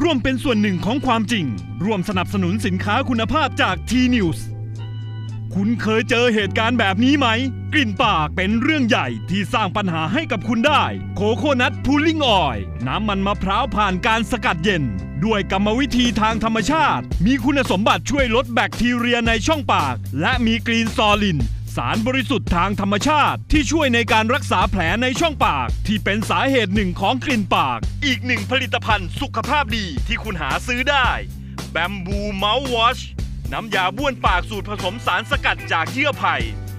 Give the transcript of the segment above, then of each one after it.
ร่วมเป็นส่วนหนึ่งของความจริง ร่วมสนับสนุนสินค้าคุณภาพจาก T-News คุณเคยเจอเหตุการณ์แบบนี้ไหม กลิ่นปากเป็นเรื่องใหญ่ที่สร้างปัญหาให้กับคุณได้ โคโคนัทพูลิ่งออย น้ำมันมะพร้าวผ่านการสกัดเย็น ด้วยกรรมวิธีทางธรรมชาติ มีคุณสมบัติช่วยลดแบคทีเรียในช่องปาก และมีกรีนซอลิน สารบริสุทธิ์ทางธรรมชาติ ที่ช่วยในการรักษาแผลในช่องปาก ที่เป็นสาเหตุหนึ่งของกลิ่นปาก อีกหนึ่งผลิตภัณฑ์สุขภาพดีที่คุณหาซื้อได้แบมบูเมาส์วอชน้ำยาบ้วนปากสูตรผสมสารสกัดจากเยื่อไผ่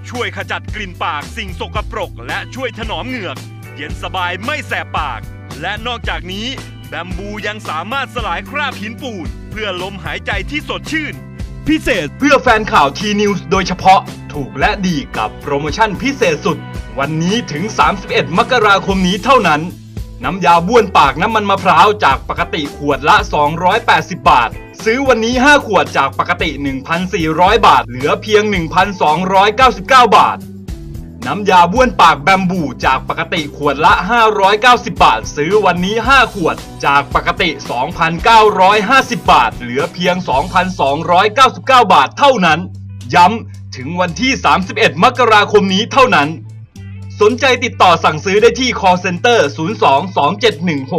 ช่วยขจัดกลิ่นปากสิ่งสกปรก และช่วยถนอมเหงือก เย็นสบายไม่แสบปาก และนอกจากนี้แบมบูยังสามารถสลายคราบหินปูน เพื่อลมหายใจที่สดชื่น พิเศษเพื่อแฟนข่าวทีนิวส์โดยเฉพาะถูกและดีกับโปรโมชั่นพิเศษสุด วันนี้ถึง 31 มกราคมนี้เท่านั้น น้ำยาบ้วนปากน้ำมันมะพร้าวจากปกติขวดละ 280 บาท ซื้อวันนี้ 5 ขวดจากปกติ 1,400 บาท เหลือเพียง 1,299 บาท น้ำยาบ้วนปากแบมบูจากปกติขวดละ 590 บาท ซื้อวันนี้ 5 ขวด จากปกติ 2,950 บาท เหลือเพียง 2,299 บาทเท่านั้น ย้ำถึงวันที่ 31 มกราคมนี้เท่านั้น สนใจติดต่อสั่งซื้อได้ที่ call center 02 271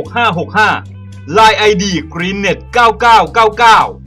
6565 Line ID greennet 9999